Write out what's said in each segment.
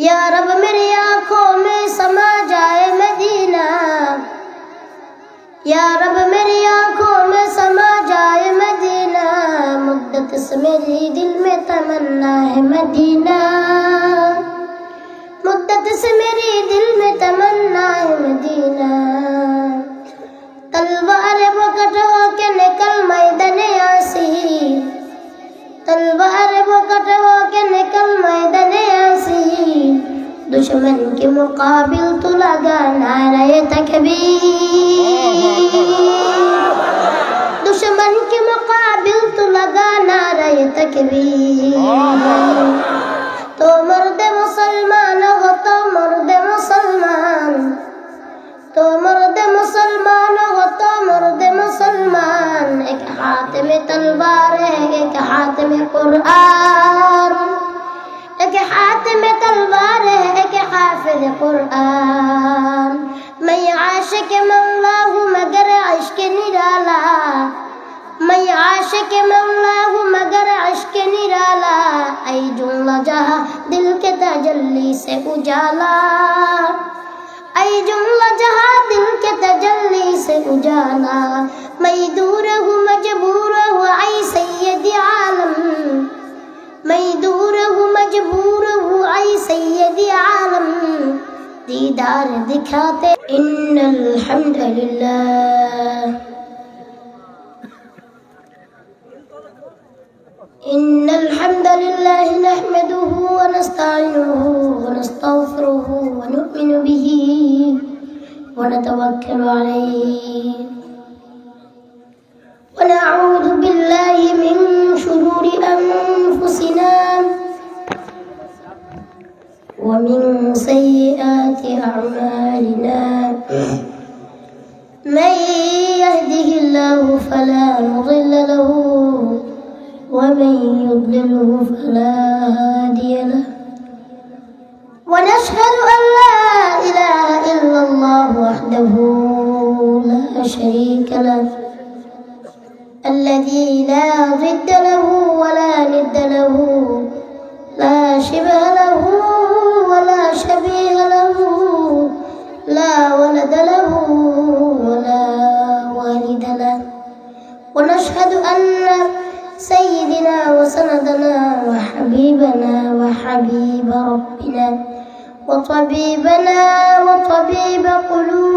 या रब मेरी आँखों में समा जाए मदीना। या रब मेरी आँखों में समा जाए मदीना। मुद्दत से मेरी दिल में तमन्ना है मदीना। मुद्दत से मेरी दिल में तमन्ना है मदीना। तलवार बकट के निकल मैदान आसी तलवार बकट के दुश्मन के मुकाबिल तो लगा नारे तकबीर दुश्मन के मुकाबिल तो लगा नारे तकबीर तो मर्द मुसलमान हो तो मर्द मुसलमान तो मर्द मुसलमान हो तो मर्द मुसलमान एक हाथ में तलवार है एक हाथ में कुरान हाफिज कुरान मैं आशिक मौला हूँ मगर इश्क निराला मैं आशिक मौला हूँ मगर इश्क निराला ऐ जुमला जहाँ दिल के तजल्ली से उजाला ऐ जुमला जहाँ दिल के तजल्ली से उजाला मैं दूर हूँ मजबूर हूँ دیدار دکھاتے إن الحمد للہ إن الحمد للہ نحمده ونستعينه ونستغفره ونؤمن به ونتوکل عليه. ونعوذ ومن سيئات أعمالنا من يهده الله فلا مضل له ومن يضلله فلا هادي له. ونشهد أن لا إله إلا الله وحده لا شريك له. الذي لا ضد له ولا ند له. لا شبه له. ولا شبيه له لا ولد له ولا والد له. ونشهد أن سيدنا وسندنا وحبيبنا وحبيب ربنا وطبيبنا وطبيب قلوبنا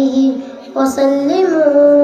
عليه وسلموا.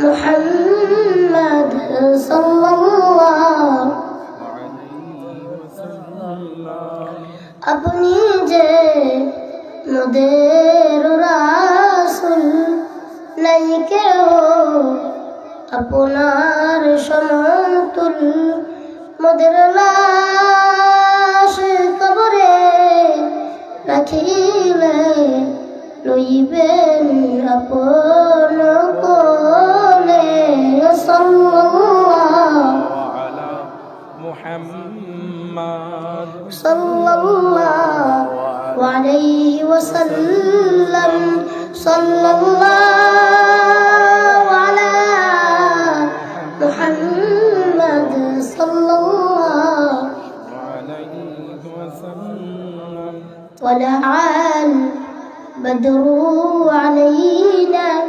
محمد صلى الله আপনি যে মোদের রাসুল নাই কেউ আপনার সমতুল মোদের লাশ কবরে রাখিলে লইবেন আপন البدر علينا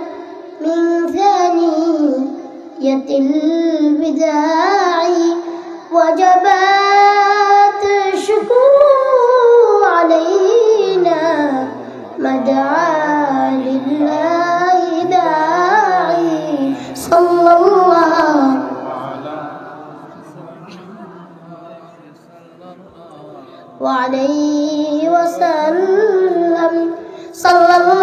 من ثانية البداع وجبات الشكر علينا مدعا لله داعي صلى الله وعليه সাল্লাল্লাহু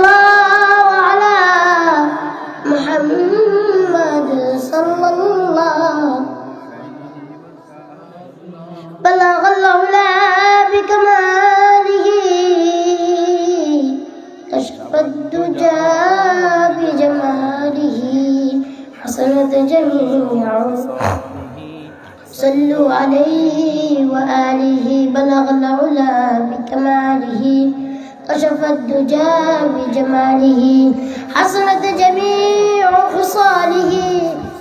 كشف الدجى بجماله حصلت جميع خصاله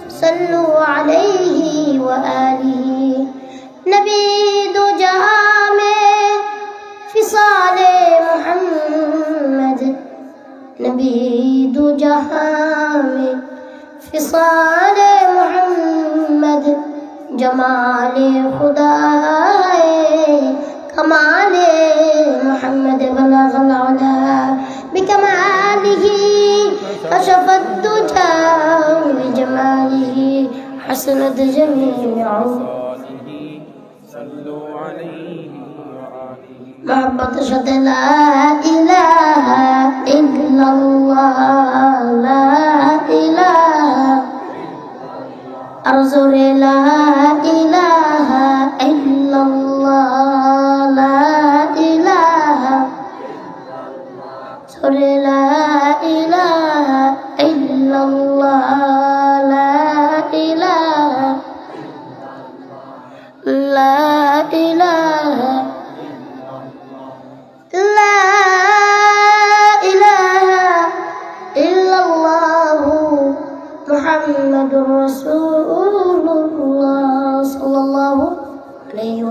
صلوا عليه وآله. نبي دجى في صال محمد. नबी दो في صال محمد. جمال जमाल حسنت جميع محبت شد لا إله إلا الله لا إله أرزر لا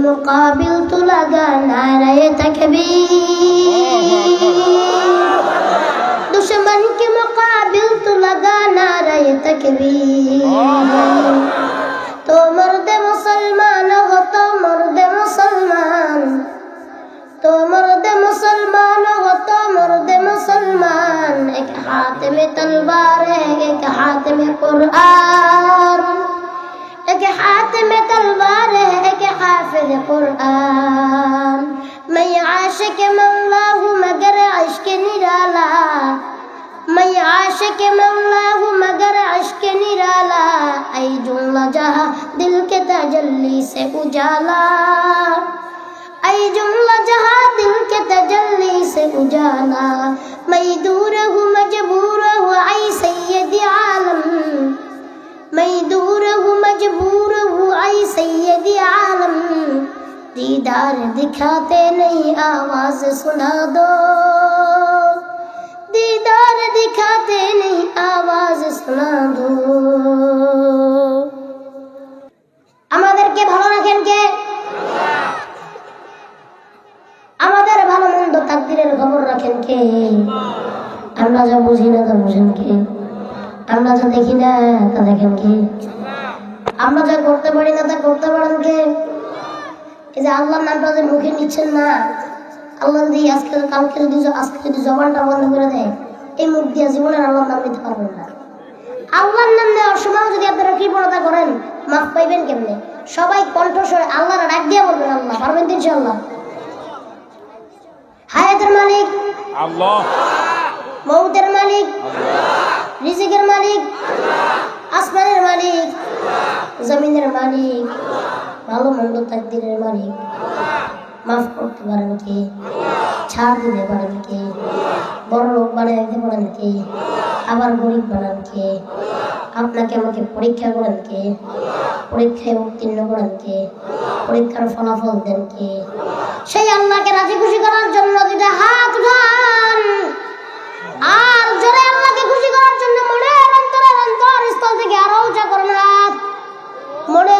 المقابل তুলাগা নারায় تكبير دشمن کے مقابل تو لگا نعرہ تکبیر تو مرد مسلمان ہو تو مرد مسلمان تو مرد مسلمان ہو تو مرد مسلمان ایک ہاتھ میں تلوار ہے ایک ہاتھ میں قرآن ایک ہاتھ میں تلوار حافظ قرآن میں عاشق مولا ہوں مگر عشق نرالا میں عاشق مولا ہوں مگر عشق نرالا اے جملہ جہاں دل کے تجلی سے اجالا اے جملہ جہاں دل کے تجلی سے اجالا दीदार दिखाते नहीं आवाज सुना दो दीदार दिखाते नहीं आवाज सुना दो আমাদেরকে ভালো রাখেন কে আমাদের ভালো মন্দ তাকদিরের খবর রাখেন কে আমরা যা বুঝি না তা বুঝেন কে আমরা যা দেখি না তা দেখেন কে আমরা যা করতে পারি না তা করতে পারেন কে এই যে আল্লাহ নামটা যে মুখে নিচ্ছেন না। আল্লাহ যদি আজকে কালকে যদি আজকে যদি জবানটা বন্ধ করে দেয় এই মুখ দিয়ে জীবনের আল্লাহর নাম নিতে পারবেন না। আল্লাহর নাম নেওয়ার সময় যদি আপনারা কৃপণতা করেন মাফ পাইবেন কেমনে? সবাই কণ্ঠস্বরে আল্লাহর ডাক দিয়ে বলবেন আল্লাহ পারবেন তো ইনশাআল্লাহ। হায়াতের মালিক। আল্লাহ। মৌতের মালিক। রিজিকের মালিক। আসমানের মালিক। জমিনের মালিক। ভালো মন্দ তাকদিরের মালিক। মাফ করতে পারেন কে? ছাড় দিতে পারেন কে? বড় লোক বানিয়ে দিতে পারেন কে? আবার গরিব বানান কে? আপনাকে আমাকে পরীক্ষা করেন কে? পরীক্ষায় উত্তীর্ণ করেন কে? পরীক্ষার ফলাফল দেন কে? সেই আল্লাহকে রাজি খুশি করার জন্য দুটা হাত উঠান। আর জোরে আল্লাহকে খুশি করার জন্য মনের অন্তরের অন্তর স্থল থেকে আরও উঁচা করুন হাত। মনের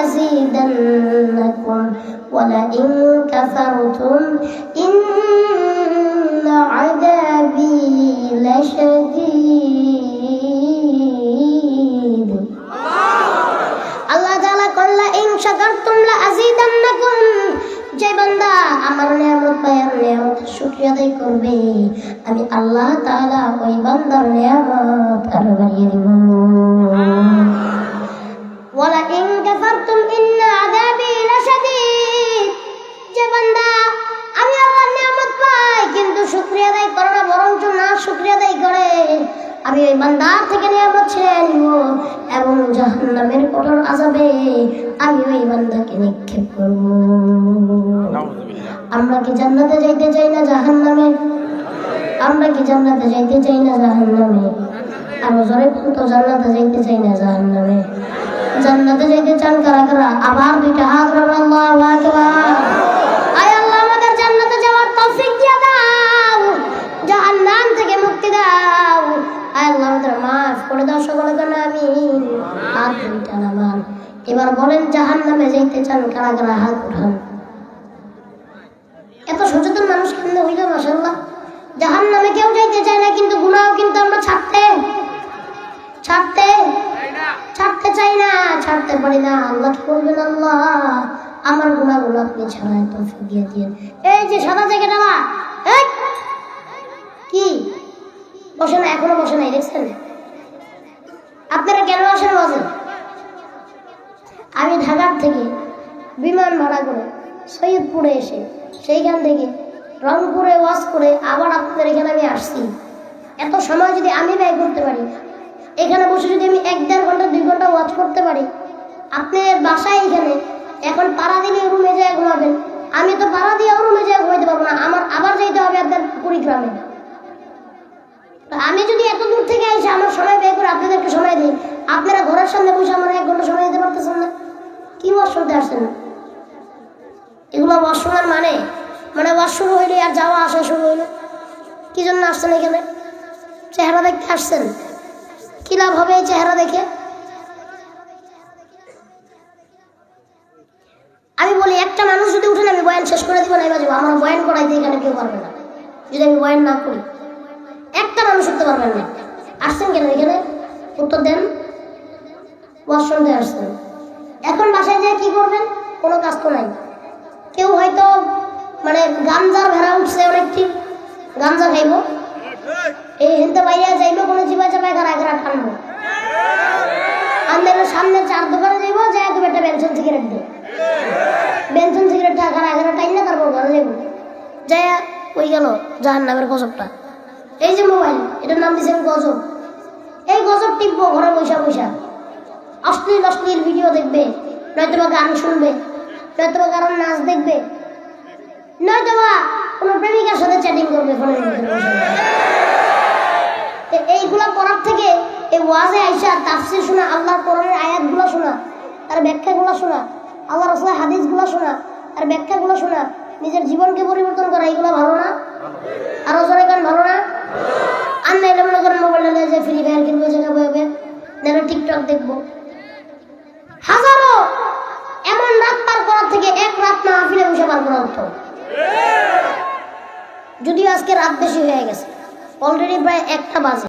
আযীদান্নাকুম ওয়া লা ইন কাফারতুম ইন্না আযাবি লাশাদীদ আল্লাহ তাআলা কল্লা ইন শাকারতুম লা আযীদান্নাকুম যে বান্দা আমার নিয়ামত পায়ার নিয়ামত শুকরিয়া আদায় করবে, আমি আল্লাহ তাআলা ওই বান্দার নিয়ামত আরও বাড়িয়ে দিব। আমি ওই বান্দার থেকে নিয়ামত ছেড়ে নিব এবং জাহান্নামের কঠোর আযাবে আমি ওই বান্দাকে নিক্ষেপ করব। আমরা কি জান্নাতে যাইতে চাই না জাহান্নামে? আমরা কি জান্নাতে যাইতে চাই না জাহান্নামে? আর জোরে তো জান্নাতে যাইতে চাই না জাহান্নামে? জান্নাতে যাইতে চান কারা কারা? আবার দুইটা হাত রাখো আল্লাহু আকবার। জাহান্নামে যাইতে চান কারা কারা হাত উঠান। এত সচেতন মানুষ কেমনে হইল মাসাল্লাহ জাহান নামে কেউ যাইতে চায় না, কিন্তু গুনাও কিন্তু আমরা ছাড়তে। ছাড়তে। ছাড়তে চাই না, ছাড়তে পারি না। আল্লাহ করবেন আল্লাহ? আমার গুণাগুলো আপনি ছাড়াই তৌফিক দিয়ে দিয়ে এই যে সাদা জায়গাটা না কি? বসে না এখনও বসে নাই, দেখছেন? আপনারা কেন আসেন বসেন আমি ঢাকার থেকে বিমান ভাড়া করে সৈয়দপুরে এসে সেইখান থেকে রংপুরে ওয়াশ করে আবার আপনাদের এখানে আমি আসছি। এত সময় যদি আমি ব্যয় করতে পারি, এখানে বসে যদি আমি এক দেড় ঘণ্টা, দুই ঘণ্টা ওয়াচ করতে পারি আপনার বাসায় এখানে এখন পাড়া দিলে রুমে যায় ঘুমাবেন। আমি তো পাড়া দিয়ে রুমে যায় ঘুমাইতে পারব না, আমার আবার যাইতে হবে আপনার কুড়িগ্রামে। আমি যদি এত দূর থেকে এসে আমার সময় ব্যয় করে আপনাদেরকে সময় দিই, আপনারা ঘরের সামনে বসে আমার এক ঘণ্টা সময় দিতে পারতেছেন না। কি ওয়াশ শুনতে আসছেন এগুলো ওয়াশ শোনার মানে? মানে ওয়াশ শুরু হইলে আর যাওয়া আসা শুরু হইল। কি জন্য আসছেন এখানে? চেহারা দেখতে আসছেন? কি লাভ হবে এই চেহারা দেখে? আমি বলি, একটা মানুষ যদি উঠেন আমি বয়ান শেষ করে দিব না এবার আমার বয়ান করাইতে এখানে কেউ পারবে না। যদি আমি বয়ান না করি, একটা মানুষ উঠতে পারবেন না। আসছেন কেন এখানে? উত্তর দেন। ওয়াশ শুনতে আসছেন। এখন বাসায় যেয়ে কি করবেন? কোনো কাজ তো নাই। কেউ হয়তো মানে গাঞ্জার ভেড়া উঠছে অনেক অনেকটি। গাঞ্জা খাইব। এই হেনতে বাইরে যাইব, কোনো চিপা চাপায় ঘর এগারা টানবো আমাদের সামনে চার দোকানে যাইব, যাই তুমি একটা বেনসন সিগারেট দে বেনসন সিগারেট এগারা এগারা টাইম না, তারপর ঘরে যাইব। যাই ওই গেল জাহান নামের গজবটা। এই যে মোবাইল, এটার নাম দিয়েছেন গজব। এই গজব টিপবো, ঘরে বৈশা বৈশা অশ্লীল অশ্লীল ভিডিও দেখবে। নয়তো বা গান শুনবে, নয়তো বা কারণ নাচ দেখবে, নয়তো বা কোনো প্রেমিকার সাথে চ্যাটিং করবে ফোনের মধ্যে এইগুলা করার থেকে এই ওয়াজে আইসা তাফসির শোনা, আল্লাহর কোরআনের আয়াতগুলো শোনা, তার ব্যাখ্যাগুলো শোনা আল্লাহ রসুলের হাদিসগুলো শোনা আর ব্যাখ্যাগুলো শোনা, নিজের জীবনকে পরিবর্তন করা, এইগুলো ভালো না? আর জোরে গান ভালো না? আর না এটা মনে করেন মোবাইল নিয়ে যে ফ্রি ফায়ার কিনবো জায়গা বয়ে যেন টিকটক দেখব। হাজারো এমন রাত পার করার থেকে এক রাত না আফিলে বসে পার করা হতো। যদিও আজকে রাত বেশি হয়ে গেছে। অলরেডি প্রায় একটা বাজে।